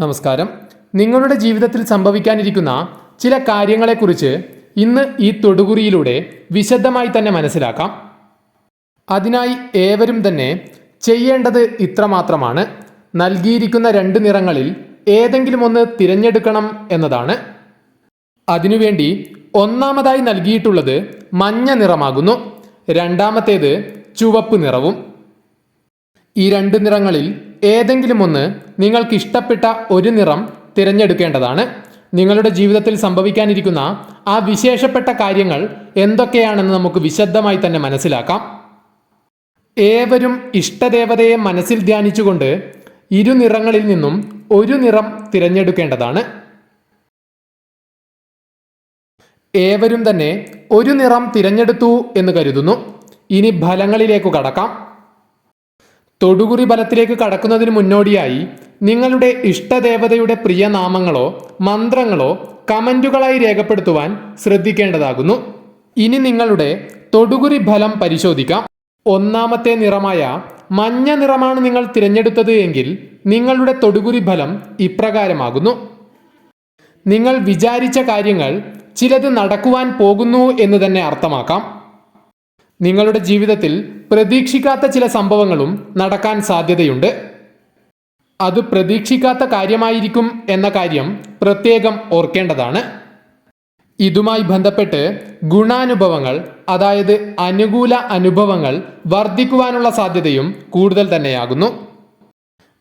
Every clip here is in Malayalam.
നമസ്കാരം. നിങ്ങളുടെ ജീവിതത്തിൽ സംഭവിക്കാനിരിക്കുന്ന ചില കാര്യങ്ങളെക്കുറിച്ച് ഇന്ന് ഈ തൊടുകുറിയിലൂടെ വിശദമായി തന്നെ മനസ്സിലാക്കാം. അതിനായി ഏവരും തന്നെ ചെയ്യേണ്ടത് ഇത്രമാത്രമാണ്. നൽകിയിരിക്കുന്ന രണ്ട് നിറങ്ങളിൽ ഏതെങ്കിലും ഒന്ന് തിരഞ്ഞെടുക്കണം എന്നതാണ്. അതിനുവേണ്ടി ഒന്നാമതായി നൽകിയിട്ടുള്ളത് മഞ്ഞ നിറമാകുന്നു. രണ്ടാമത്തേത് ചുവപ്പ് നിറവും. ഈ രണ്ട് നിറങ്ങളിൽ ഏതെങ്കിലും ഒന്ന് നിങ്ങൾക്ക് ഇഷ്ടപ്പെട്ട ഒരു നിറം തിരഞ്ഞെടുക്കേണ്ടതാണ്. നിങ്ങളുടെ ജീവിതത്തിൽ സംഭവിക്കാനിരിക്കുന്ന ആ വിശേഷപ്പെട്ട കാര്യങ്ങൾ എന്തൊക്കെയാണെന്ന് നമുക്ക് വിശദമായി തന്നെ മനസ്സിലാക്കാം. ഏവരും ഇഷ്ടദേവതയെ മനസ്സിൽ ധ്യാനിച്ചുകൊണ്ട് ഇരു നിറങ്ങളിൽ നിന്നും ഒരു നിറം തിരഞ്ഞെടുക്കേണ്ടതാണ്. ഏവരും തന്നെ ഒരു നിറം തിരഞ്ഞെടുത്തു എന്ന് കരുതുന്നു. ഇനി ഫലങ്ങളിലേക്ക് കടക്കാം. തൊടുകുറി ബലത്തിലേക്ക് കടക്കുന്നതിന് മുന്നോടിയായി നിങ്ങളുടെ ഇഷ്ടദേവതയുടെ പ്രിയ നാമങ്ങളോ മന്ത്രങ്ങളോ കമന്റുകളായി രേഖപ്പെടുത്തുവാൻ ശ്രദ്ധിക്കേണ്ടതാകുന്നു. ഇനി നിങ്ങളുടെ തൊടുകുറി ഫലം പരിശോധിക്കാം. ഒന്നാമത്തെ നിറമായ മഞ്ഞ നിറമാണ് നിങ്ങൾ തിരഞ്ഞെടുത്തത് എങ്കിൽ നിങ്ങളുടെ തൊടുകുറി ഫലം ഇപ്രകാരമാകുന്നു. നിങ്ങൾ വിചാരിച്ച കാര്യങ്ങൾ ചിലത് നടക്കുവാൻ പോകുന്നു എന്ന് തന്നെ അർത്ഥമാക്കാം. നിങ്ങളുടെ ജീവിതത്തിൽ പ്രതീക്ഷിക്കാത്ത ചില സംഭവങ്ങളും നടക്കാൻ സാധ്യതയുണ്ട്. അത് പ്രതീക്ഷിക്കാത്ത കാര്യമായിരിക്കും എന്ന കാര്യം പ്രത്യേകം ഓർക്കേണ്ടതാണ്. ഇതുമായി ബന്ധപ്പെട്ട് ഗുണാനുഭവങ്ങൾ അതായത് അനുകൂല അനുഭവങ്ങൾ വർദ്ധിക്കുവാനുള്ള സാധ്യതയും കൂടുതൽ തന്നെയാകുന്നു.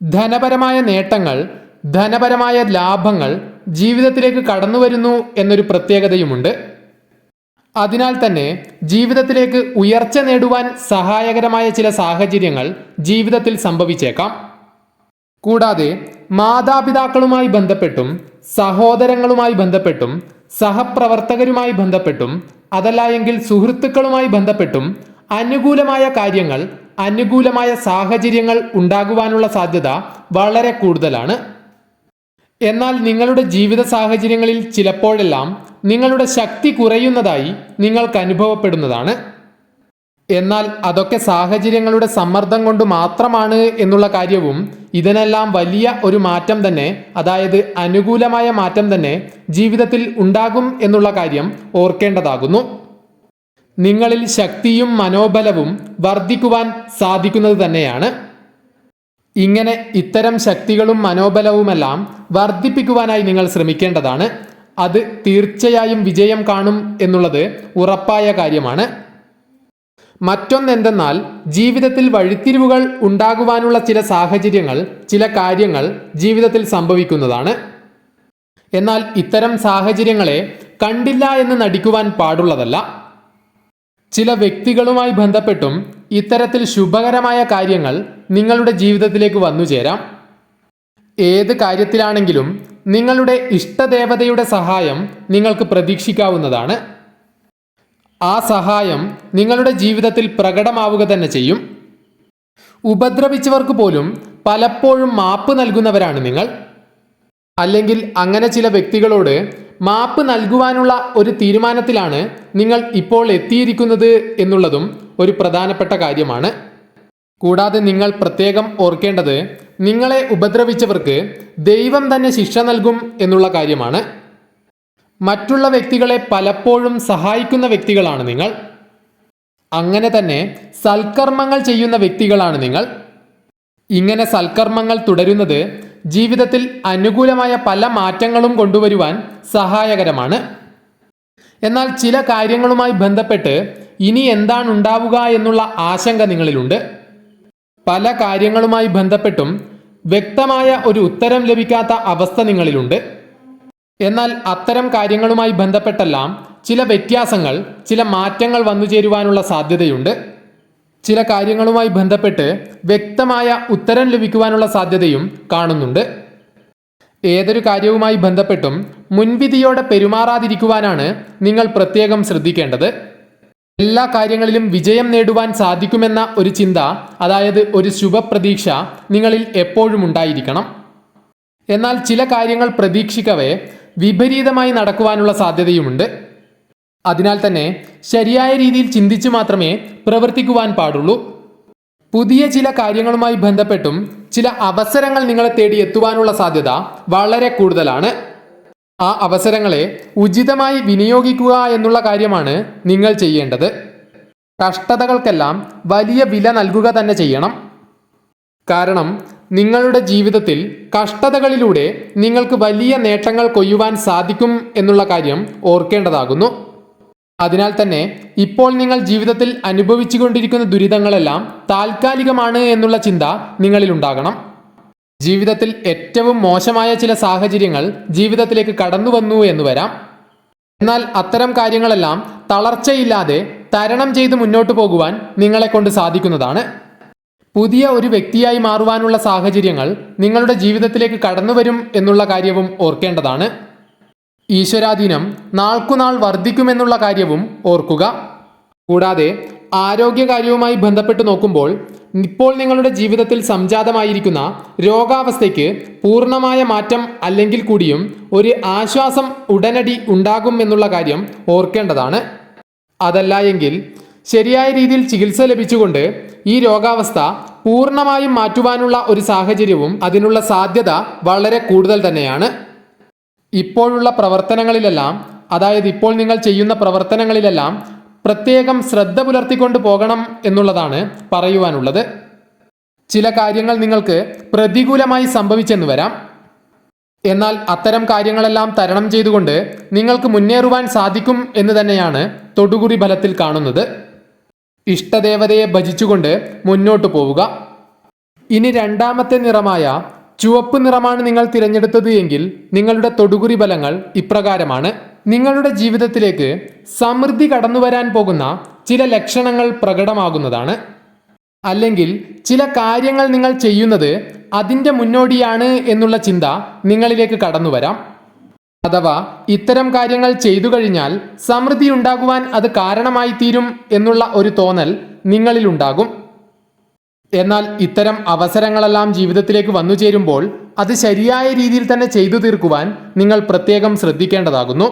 ധനപരമായ നേട്ടങ്ങൾ ധനപരമായ ലാഭങ്ങൾ ജീവിതത്തിലേക്ക് കടന്നു വരുന്നു എന്നൊരു പ്രത്യേകതയുമുണ്ട്. അതിനാൽ തന്നെ ജീവിതത്തിലേക്ക് ഉയർച്ച നേടുവാൻ സഹായകരമായ ചില സാഹചര്യങ്ങൾ ജീവിതത്തിൽ സംഭവിച്ചേക്കാം. കൂടാതെ മാതാപിതാക്കളുമായി ബന്ധപ്പെട്ടും സഹോദരങ്ങളുമായി ബന്ധപ്പെട്ടും സഹപ്രവർത്തകരുമായി ബന്ധപ്പെട്ടും അതല്ല എങ്കിൽ സുഹൃത്തുക്കളുമായി ബന്ധപ്പെട്ടും അനുകൂലമായ കാര്യങ്ങൾ അനുകൂലമായ സാഹചര്യങ്ങൾ ഉണ്ടാകുവാനുള്ള സാധ്യത വളരെ കൂടുതലാണ്. എന്നാൽ നിങ്ങളുടെ ജീവിത സാഹചര്യങ്ങളിൽ ചിലപ്പോഴെല്ലാം നിങ്ങളുടെ ശക്തി കുറയുന്നതായി നിങ്ങൾക്ക് അനുഭവപ്പെടുന്നതാണ്. എന്നാൽ അതൊക്കെ സാഹചര്യങ്ങളുടെ സമ്മർദ്ദം കൊണ്ട് മാത്രമാണ് എന്നുള്ള കാര്യവും ഇതിനെല്ലാം വലിയ ഒരു മാറ്റം തന്നെ അതായത് അനുകൂലമായ മാറ്റം തന്നെ ജീവിതത്തിൽ ഉണ്ടാകും എന്നുള്ള കാര്യം ഓർക്കേണ്ടതാകുന്നു. നിങ്ങളിൽ ശക്തിയും മനോബലവും വർദ്ധിക്കുവാൻ സാധിക്കുന്നത് തന്നെയാണ്. ഇങ്ങനെ ഇത്തരം ശക്തികളും മനോബലവുമെല്ലാം വർദ്ധിപ്പിക്കുവാനായി നിങ്ങൾ ശ്രമിക്കേണ്ടതാണ്. അത് തീർച്ചയായും വിജയം കാണും എന്നുള്ളത് ഉറപ്പായ കാര്യമാണ്. മറ്റൊന്നെന്തെന്നാൽ ജീവിതത്തിൽ വഴിത്തിരിവുകൾ ഉണ്ടാകുവാനുള്ള ചില സാഹചര്യങ്ങൾ ചില കാര്യങ്ങൾ ജീവിതത്തിൽ സംഭവിക്കുന്നതാണ്. എന്നാൽ ഇത്തരം സാഹചര്യങ്ങളെ കണ്ടില്ല എന്ന് നടിക്കുവാൻ പാടുള്ളതല്ല. ചില വ്യക്തികളുമായി ബന്ധപ്പെട്ടും ഇത്തരത്തിൽ ശുഭകരമായ കാര്യങ്ങൾ നിങ്ങളുടെ ജീവിതത്തിലേക്ക് വന്നു ചേരാം. ഏത് കാര്യത്തിലാണെങ്കിലും നിങ്ങളുടെ ഇഷ്ടദേവതയുടെ സഹായം നിങ്ങൾക്ക് പ്രതീക്ഷിക്കാവുന്നതാണ്. ആ സഹായം നിങ്ങളുടെ ജീവിതത്തിൽ പ്രകടമാവുക തന്നെ ചെയ്യും. ഉപദ്രവിച്ചവർക്ക് പോലും പലപ്പോഴും മാപ്പ് നൽകുന്നവരാണ് നിങ്ങൾ. അല്ലെങ്കിൽ അങ്ങനെ ചില വ്യക്തികളോട് മാപ്പ് നൽകുവാനുള്ള ഒരു തീരുമാനത്തിലാണ് നിങ്ങൾ ഇപ്പോൾ എത്തിയിരിക്കുന്നത് എന്നുള്ളതും ഒരു പ്രധാനപ്പെട്ട കാര്യമാണ്. കൂടാതെ നിങ്ങൾ പ്രത്യേകം ഓർക്കേണ്ടത് നിങ്ങളെ ഉപദ്രവിച്ചവർക്ക് ദൈവം തന്നെ ശിക്ഷ നൽകും എന്നുള്ള കാര്യമാണ്. മറ്റുള്ള വ്യക്തികളെ പലപ്പോഴും സഹായിക്കുന്ന വ്യക്തികളാണ് നിങ്ങൾ. അങ്ങനെ തന്നെ സൽക്കർമ്മങ്ങൾ ചെയ്യുന്ന വ്യക്തികളാണ് നിങ്ങൾ. ഇങ്ങനെ സൽക്കർമ്മങ്ങൾ തുടരുന്നത് ജീവിതത്തിൽ അനുകൂലമായ പല മാറ്റങ്ങളും കൊണ്ടുവരുവാൻ സഹായകരമാണ്. എന്നാൽ ചില കാര്യങ്ങളുമായി ബന്ധപ്പെട്ട് ഇനി എന്താണ് ഉണ്ടാവുക എന്നുള്ള ആശങ്ക നിങ്ങളിലുണ്ട്. പല കാര്യങ്ങളുമായി ബന്ധപ്പെട്ടും വ്യക്തമായ ഒരു ഉത്തരം ലഭിക്കാത്ത അവസ്ഥ നിങ്ങളിലുണ്ട്. എന്നാൽ അത്തരം കാര്യങ്ങളുമായി ബന്ധപ്പെട്ടെല്ലാം ചില വ്യത്യാസങ്ങൾ ചില മാറ്റങ്ങൾ വന്നു ചേരുവാനുള്ള സാധ്യതയുണ്ട്. ചില കാര്യങ്ങളുമായി ബന്ധപ്പെട്ട് വ്യക്തമായ ഉത്തരം ലഭിക്കുവാനുള്ള സാധ്യതയും കാണുന്നുണ്ട്. ഏതൊരു കാര്യവുമായി ബന്ധപ്പെട്ടും മുൻവിധിയോടെ പെരുമാറാതിരിക്കുവാനാണ് നിങ്ങൾ പ്രത്യേകം ശ്രദ്ധിക്കേണ്ടത്. എല്ലാ കാര്യങ്ങളിലും വിജയം നേടുവാൻ സാധിക്കുമെന്ന ഒരു ചിന്ത അതായത് ഒരു ശുഭപ്രതീക്ഷ നിങ്ങളിൽ എപ്പോഴും ഉണ്ടായിരിക്കണം. എന്നാൽ ചില കാര്യങ്ങൾ പ്രതീക്ഷിക്കവേ വിപരീതമായി നടക്കുവാനുള്ള സാധ്യതയുമുണ്ട്. അതിനാൽ തന്നെ ശരിയായ രീതിയിൽ ചിന്തിച്ചു മാത്രമേ പ്രവർത്തിക്കുവാൻ പാടുള്ളൂ. പുതിയ ചില കാര്യങ്ങളുമായി ബന്ധപ്പെട്ടും ചില അവസരങ്ങൾ നിങ്ങളെ തേടി എത്തുവാനുള്ള സാധ്യത വളരെ കൂടുതലാണ്. ആ അവസരങ്ങളെ ഉചിതമായി വിനിയോഗിക്കുക എന്നുള്ള കാര്യമാണ് നിങ്ങൾ ചെയ്യേണ്ടത്. കഷ്ടതകൾക്കെല്ലാം വലിയ വില നൽകുക തന്നെ ചെയ്യണം. കാരണം നിങ്ങളുടെ ജീവിതത്തിൽ കഷ്ടതകളിലൂടെ നിങ്ങൾക്ക് വലിയ നേട്ടങ്ങൾ കൊയ്യുവാൻ സാധിക്കും എന്നുള്ള കാര്യം ഓർക്കേണ്ടതാകുന്നു. അതിനാൽ തന്നെ ഇപ്പോൾ നിങ്ങൾ ജീവിതത്തിൽ അനുഭവിച്ചുകൊണ്ടിരിക്കുന്ന ദുരിതങ്ങളെല്ലാം താൽക്കാലികമാണ് എന്നുള്ള ചിന്ത നിങ്ങളിൽ ഉണ്ടാകണം ജീവിതത്തിൽ ഏറ്റവും മോശമായ ചില സാഹചര്യങ്ങൾ ജീവിതത്തിലേക്ക് കടന്നു വന്നു എന്ന് വരാം. എന്നാൽ അത്തരം കാര്യങ്ങളെല്ലാം തളർച്ചയില്ലാതെ തരണം ചെയ്ത് മുന്നോട്ട് പോകുവാൻ നിങ്ങളെ കൊണ്ട് സാധിക്കുന്നതാണ്. പുതിയ ഒരു വ്യക്തിയായി മാറുവാനുള്ള സാഹചര്യങ്ങൾ നിങ്ങളുടെ ജീവിതത്തിലേക്ക് കടന്നു വരും എന്നുള്ള കാര്യവും ഓർക്കേണ്ടതാണ്. ഈശ്വരാധീനം നാൾക്കുനാൾ വർദ്ധിക്കുമെന്നുള്ള കാര്യവും ഓർക്കുക. കൂടാതെ ആരോഗ്യകാര്യവുമായി ബന്ധപ്പെട്ട് നോക്കുമ്പോൾ ഇപ്പോൾ നിങ്ങളുടെ ജീവിതത്തിൽ സംജാതമായിരിക്കുന്ന രോഗാവസ്ഥയ്ക്ക് പൂർണമായ മാറ്റം അല്ലെങ്കിൽ കൂടിയും ഒരു ആശ്വാസം ഉടനടി ഉണ്ടാകും എന്നുള്ള കാര്യം ഓർക്കേണ്ടതാണ്. അതല്ല എങ്കിൽ ശരിയായ രീതിയിൽ ചികിത്സ ലഭിച്ചുകൊണ്ട് ഈ രോഗാവസ്ഥ പൂർണമായും മാറ്റുവാനുള്ള ഒരു സാഹചര്യവും അതിനുള്ള സാധ്യത വളരെ കൂടുതൽ തന്നെയാണ്. ഇപ്പോഴുള്ള പ്രവർത്തനങ്ങളിലെല്ലാം അതായത് ഇപ്പോൾ നിങ്ങൾ ചെയ്യുന്ന പ്രവർത്തനങ്ങളിലെല്ലാം പ്രത്യേകം ശ്രദ്ധ പുലർത്തിക്കൊണ്ട് പോകണം എന്നുള്ളതാണ് പറയുവാനുള്ളത്. ചില കാര്യങ്ങൾ നിങ്ങൾക്ക് പ്രതികൂലമായി സംഭവിച്ചെന്ന് വരാം. എന്നാൽ അത്തരം കാര്യങ്ങളെല്ലാം തരണം ചെയ്തുകൊണ്ട് നിങ്ങൾക്ക് മുന്നേറുവാൻ സാധിക്കും എന്ന് തന്നെയാണ് തൊടുകുറി ഫലത്തിൽ കാണുന്നത്. ഇഷ്ടദേവതയെ ഭജിച്ചുകൊണ്ട് മുന്നോട്ട് പോവുക. ഇനി രണ്ടാമത്തെ നിറമായ ചുവപ്പ് നിറമാണ് നിങ്ങൾ തിരഞ്ഞെടുത്തത് എങ്കിൽ നിങ്ങളുടെ തൊടുകുറി ഫലങ്ങൾ ഇപ്രകാരമാണ്. നിങ്ങളുടെ ജീവിതത്തിലേക്ക് സമൃദ്ധി കടന്നു വരാൻ പോകുന്ന ചില ലക്ഷണങ്ങൾ പ്രകടമാകുന്നതാണ്. അല്ലെങ്കിൽ ചില കാര്യങ്ങൾ നിങ്ങൾ ചെയ്യുന്നത് അതിന്റെ മുന്നോടിയാണ് എന്നുള്ള ചിന്ത നിങ്ങളിലേക്ക് കടന്നു വരാം. അഥവാ ഇത്തരം കാര്യങ്ങൾ ചെയ്തു കഴിഞ്ഞാൽ സമൃദ്ധി ഉണ്ടാകുവാൻ അത് കാരണമായി തീരും എന്നുള്ള ഒരു തോന്നൽ നിങ്ങളിലുണ്ടാകും എന്നാൽ ഇത്തരം അവസരങ്ങളെല്ലാം ജീവിതത്തിലേക്ക് വന്നു ചേരുമ്പോൾ അത് ശരിയായ രീതിയിൽ തന്നെ ചെയ്തു തീർക്കുവാൻ നിങ്ങൾ പ്രത്യേകം ശ്രദ്ധിക്കേണ്ടതാകുന്നു.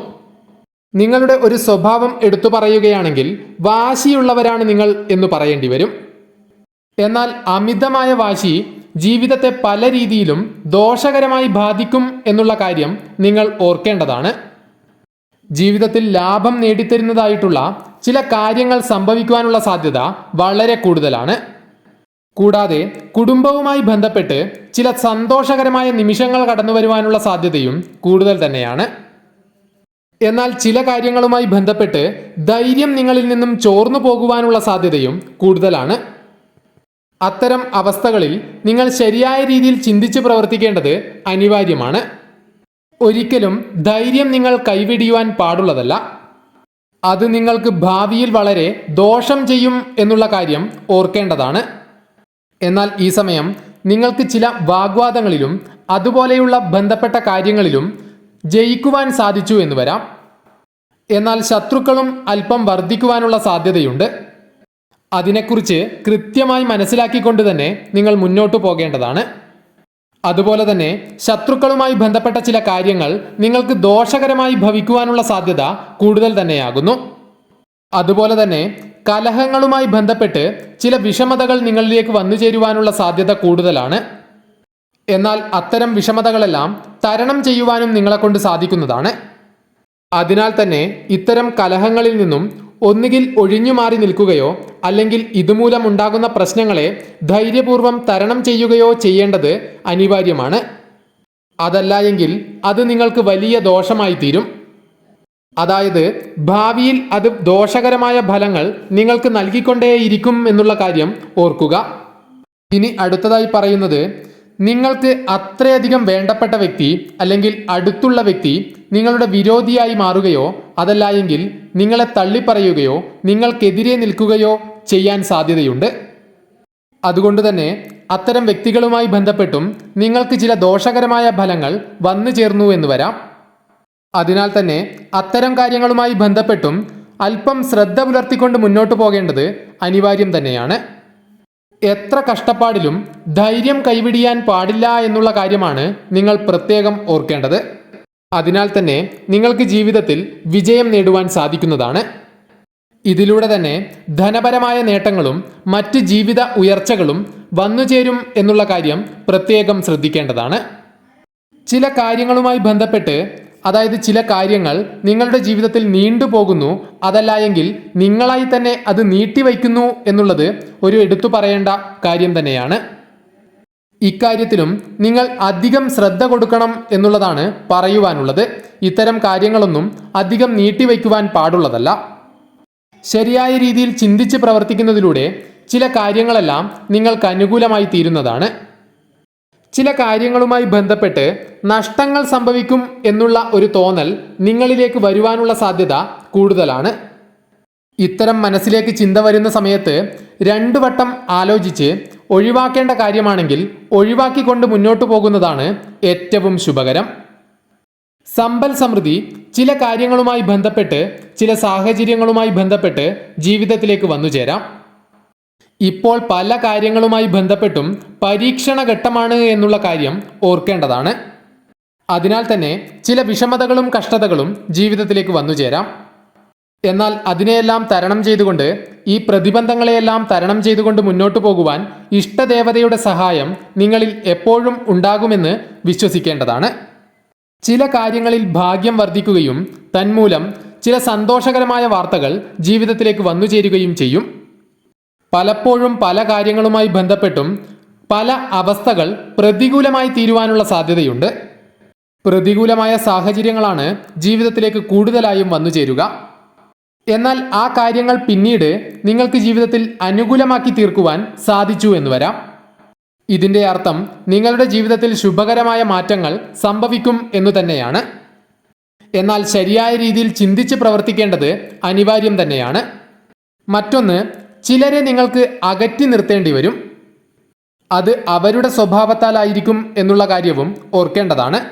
നിങ്ങളുടെ ഒരു സ്വഭാവം എടുത്തു പറയുകയാണെങ്കിൽ വാശിയുള്ളവരാണ് നിങ്ങൾ എന്ന് പറയേണ്ടി വരും. എന്നാൽ അമിതമായ വാശി ജീവിതത്തെ പല രീതിയിലും ദോഷകരമായി ബാധിക്കും എന്നുള്ള കാര്യം നിങ്ങൾ ഓർക്കേണ്ടതാണ്. ജീവിതത്തിൽ ലാഭം നേടിത്തരുന്നതായിട്ടുള്ള ചില കാര്യങ്ങൾ സംഭവിക്കുവാനുള്ള സാധ്യത വളരെ കൂടുതലാണ്. കൂടാതെ കുടുംബവുമായി ബന്ധപ്പെട്ട് ചില സന്തോഷകരമായ നിമിഷങ്ങൾ കടന്നു വരുവാനുള്ള സാധ്യതയും കൂടുതൽ തന്നെയാണ്. എന്നാൽ ചില കാര്യങ്ങളുമായി ബന്ധപ്പെട്ട് ധൈര്യം നിങ്ങളിൽ നിന്നും ചോർന്നു പോകുവാനുള്ള സാധ്യതയും കൂടുതലാണ്. അത്തരം അവസ്ഥകളിൽ നിങ്ങൾ ശരിയായ രീതിയിൽ ചിന്തിച്ച് പ്രവർത്തിക്കേണ്ടത് അനിവാര്യമാണ്. ഒരിക്കലും ധൈര്യം നിങ്ങൾ കൈവിടിയുവാൻ പാടുള്ളതല്ല. അത് നിങ്ങൾക്ക് ഭാവിയിൽ വളരെ ദോഷം ചെയ്യും എന്നുള്ള കാര്യം ഓർക്കേണ്ടതാണ്. എന്നാൽ ഈ സമയം നിങ്ങൾക്ക് ചില വാഗ്വാദങ്ങളിലും അതുപോലെയുള്ള ബന്ധപ്പെട്ട കാര്യങ്ങളിലും ജയിക്കുവാൻ സാധിച്ചു എന്ന് വരാം. എന്നാൽ ശത്രുക്കളും അല്പം വർദ്ധിക്കുവാനുള്ള സാധ്യതയുണ്ട്. അതിനെക്കുറിച്ച് കൃത്യമായി മനസ്സിലാക്കിക്കൊണ്ട് തന്നെ നിങ്ങൾ മുന്നോട്ടു പോകേണ്ടതാണ്. അതുപോലെ തന്നെ ശത്രുക്കളുമായി ബന്ധപ്പെട്ട ചില കാര്യങ്ങൾ നിങ്ങൾക്ക് ദോഷകരമായി ഭവിക്കുവാനുള്ള സാധ്യത കൂടുതൽ തന്നെയാകുന്നു. അതുപോലെ തന്നെ കലഹങ്ങളുമായി ബന്ധപ്പെട്ട് ചില വിഷമതകൾ നിങ്ങളിലേക്ക് വന്നു ചേരുവാനുള്ള സാധ്യത കൂടുതലാണ്. എന്നാൽ അത്തരം വിഷമതകളെല്ലാം തരണം ചെയ്യുവാനും നിങ്ങളെ കൊണ്ട് സാധിക്കുന്നതാണ്. അതിനാൽ തന്നെ ഇത്തരം കലഹങ്ങളിൽ നിന്നും ഒന്നുകിൽ ഒഴിഞ്ഞു മാറി നിൽക്കുകയോ അല്ലെങ്കിൽ ഇതുമൂലം ഉണ്ടാകുന്ന പ്രശ്നങ്ങളെ ധൈര്യപൂർവം തരണം ചെയ്യുകയോ ചെയ്യേണ്ടത് അനിവാര്യമാണ്. അതല്ല എങ്കിൽ അത് നിങ്ങൾക്ക് വലിയ ദോഷമായി തീരും. അതായത് ഭാവിയിൽ അത് ദോഷകരമായ ഫലങ്ങൾ നിങ്ങൾക്ക് നൽകിക്കൊണ്ടേയിരിക്കും എന്നുള്ള കാര്യം ഓർക്കുക. ഇനി അടുത്തതായി പറയുന്നത് നിങ്ങൾക്ക് അത്രയധികം വേണ്ടപ്പെട്ട വ്യക്തി അല്ലെങ്കിൽ അടുത്തുള്ള വ്യക്തി നിങ്ങളുടെ വിരോധിയായി മാറുകയോ അതല്ല എങ്കിൽ നിങ്ങളെ തള്ളിപ്പറയുകയോ നിങ്ങൾക്കെതിരെ നിൽക്കുകയോ ചെയ്യാൻ സാധ്യതയുണ്ട്. അതുകൊണ്ട് തന്നെ അത്തരം വ്യക്തികളുമായി ബന്ധപ്പെട്ടും നിങ്ങൾക്ക് ചില ദോഷകരമായ ഫലങ്ങൾ വന്നു ചേർന്നു എന്ന് വരാം. അതിനാൽ തന്നെ അത്തരം കാര്യങ്ങളുമായി ബന്ധപ്പെട്ടും അല്പം ശ്രദ്ധ പുലർത്തിക്കൊണ്ട് മുന്നോട്ട് പോകേണ്ടത് അനിവാര്യം തന്നെയാണ്. എത്ര കഷ്ടപ്പാടിലും ധൈര്യം കൈവിടിയാൻ പാടില്ല എന്നുള്ള കാര്യമാണ് നിങ്ങൾ പ്രത്യേകം ഓർക്കേണ്ടത്. അതിനാൽ തന്നെ നിങ്ങൾക്ക് ജീവിതത്തിൽ വിജയം നേടുവാൻ സാധിക്കുന്നതാണ്. ഇതിലൂടെ തന്നെ ധനപരമായ നേട്ടങ്ങളും മറ്റ് ജീവിത ഉയർച്ചകളും വന്നുചേരും എന്നുള്ള കാര്യം പ്രത്യേകം ശ്രദ്ധിക്കേണ്ടതാണ്. ചില കാര്യങ്ങളുമായി ബന്ധപ്പെട്ട് അതായത് ചില കാര്യങ്ങൾ നിങ്ങളുടെ ജീവിതത്തിൽ നീണ്ടുപോകുന്നു അതല്ല എങ്കിൽ നിങ്ങളായി തന്നെ അത് നീട്ടിവയ്ക്കുന്നു എന്നുള്ളത് ഒരു എടുത്തു പറയേണ്ട കാര്യം തന്നെയാണ്. ഇക്കാര്യത്തിലും നിങ്ങൾ അധികം ശ്രദ്ധ കൊടുക്കണം എന്നുള്ളതാണ് പറയുവാനുള്ളത്. ഇത്തരം കാര്യങ്ങളൊന്നും അധികം നീട്ടിവയ്ക്കുവാൻ പാടുള്ളതല്ല. ശരിയായ രീതിയിൽ ചിന്തിച്ച് പ്രവർത്തിക്കുന്നതിലൂടെ ചില കാര്യങ്ങളെല്ലാം നിങ്ങൾക്ക് അനുകൂലമായി തീരുന്നതാണ്. ചില കാര്യങ്ങളുമായി ബന്ധപ്പെട്ട് നഷ്ടങ്ങൾ സംഭവിക്കും എന്നുള്ള ഒരു തോന്നൽ നിങ്ങളിലേക്ക് വരുവാനുള്ള സാധ്യത കൂടുതലാണ്. ഇത്തരം മനസ്സിലേക്ക് ചിന്ത വരുന്ന സമയത്ത് രണ്ടു വട്ടം ആലോചിച്ച് ഒഴിവാക്കേണ്ട കാര്യമാണെങ്കിൽ ഒഴിവാക്കിക്കൊണ്ട് മുന്നോട്ടു പോകുന്നതാണ് ഏറ്റവും ശുഭകരം. സമ്പൽ സമൃദ്ധി ചില കാര്യങ്ങളുമായി ബന്ധപ്പെട്ട് ചില സാഹചര്യങ്ങളുമായി ബന്ധപ്പെട്ട് ജീവിതത്തിലേക്ക് വന്നു ചേരാം ഇപ്പോൾ പല കാര്യങ്ങളുമായി ബന്ധപ്പെട്ടും പരീക്ഷണ ഘട്ടമാണ് എന്നുള്ള കാര്യം ഓർക്കേണ്ടതാണ്. അതിനാൽ തന്നെ ചില വിഷമതകളും കഷ്ടതകളും ജീവിതത്തിലേക്ക് വന്നു ചേരാം. എന്നാൽ അതിനെയെല്ലാം തരണം ചെയ്തുകൊണ്ട് ഈ പ്രതിബന്ധങ്ങളെയെല്ലാം തരണം ചെയ്തുകൊണ്ട് മുന്നോട്ടു പോകുവാൻ ഇഷ്ടദേവതയുടെ സഹായം നിങ്ങളിൽ എപ്പോഴും ഉണ്ടാകുമെന്ന് വിശ്വസിക്കേണ്ടതാണ്. ചില കാര്യങ്ങളിൽ ഭാഗ്യം വർദ്ധിക്കുകയും തന്മൂലം ചില സന്തോഷകരമായ വാർത്തകൾ ജീവിതത്തിലേക്ക് വന്നു ചേരുകയും ചെയ്യും. പലപ്പോഴും പല കാര്യങ്ങളുമായി ബന്ധപ്പെട്ടും പല അവസ്ഥകൾ പ്രതികൂലമായി തീരുവാനുള്ള സാധ്യതയുണ്ട്. പ്രതികൂലമായ സാഹചര്യങ്ങളാണ് ജീവിതത്തിലേക്ക് കൂടുതലായും വന്നു ചേരുക. എന്നാൽ ആ കാര്യങ്ങൾ പിന്നീട് നിങ്ങൾക്ക് ജീവിതത്തിൽ അനുകൂലമാക്കി തീർക്കുവാൻ സാധിച്ചു എന്ന് വരാം. ഇതിന്റെ അർത്ഥം നിങ്ങളുടെ ജീവിതത്തിൽ ശുഭകരമായ മാറ്റങ്ങൾ സംഭവിക്കും എന്നു തന്നെയാണ്. എന്നാൽ ശരിയായ രീതിയിൽ ചിന്തിച്ച് പ്രവർത്തിക്കേണ്ടത് അനിവാര്യം തന്നെയാണ്. മറ്റൊന്ന് ചിലരെ നിങ്ങൾക്ക് അകറ്റി നിർത്തേണ്ടി വരും. അത് അവരുടെ സ്വഭാവത്താലായിരിക്കും എന്നുള്ള കാര്യവും ഓർക്കേണ്ടതാണ്.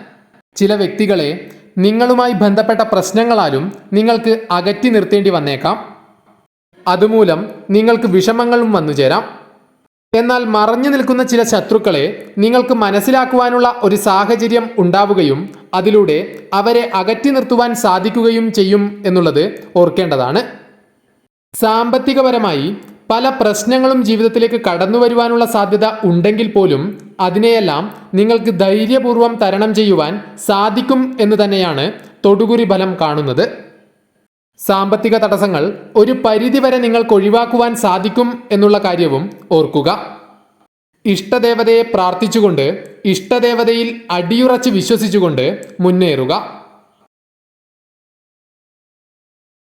ചില വ്യക്തികളെ നിങ്ങളുമായി ബന്ധപ്പെട്ട പ്രശ്നങ്ങളാലും നിങ്ങൾക്ക് അകറ്റി നിർത്തേണ്ടി വന്നേക്കാം. അതുമൂലം നിങ്ങൾക്ക് വിഷമങ്ങളും വന്നു ചേരാം. എന്നാൽ മറഞ്ഞു നിൽക്കുന്ന ചില ശത്രുക്കളെ നിങ്ങൾക്ക് മനസ്സിലാക്കുവാനുള്ള ഒരു സാഹചര്യം ഉണ്ടാവുകയും അതിലൂടെ അവരെ അകറ്റി നിർത്തുവാൻ സാധിക്കുകയും ചെയ്യും എന്നുള്ളത് ഓർക്കേണ്ടതാണ്. സാമ്പത്തികപരമായി പല പ്രശ്നങ്ങളും ജീവിതത്തിലേക്ക് കടന്നു വരുവാനുള്ള സാധ്യത ഉണ്ടെങ്കിൽ പോലും അതിനെയെല്ലാം നിങ്ങൾക്ക് ധൈര്യപൂർവം തരണം ചെയ്യുവാൻ സാധിക്കും എന്ന് തന്നെയാണ് തൊടുകുറി ഫലം കാണുന്നത്. സാമ്പത്തിക തടസ്സങ്ങൾ ഒരു പരിധിവരെ നിങ്ങൾക്ക് ഒഴിവാക്കുവാൻ സാധിക്കും എന്നുള്ള കാര്യവും ഓർക്കുക. ഇഷ്ടദേവതയെ പ്രാർത്ഥിച്ചുകൊണ്ട് ഇഷ്ടദേവതയിൽ അടിയുറച്ച് വിശ്വസിച്ചുകൊണ്ട് മുന്നേറുക.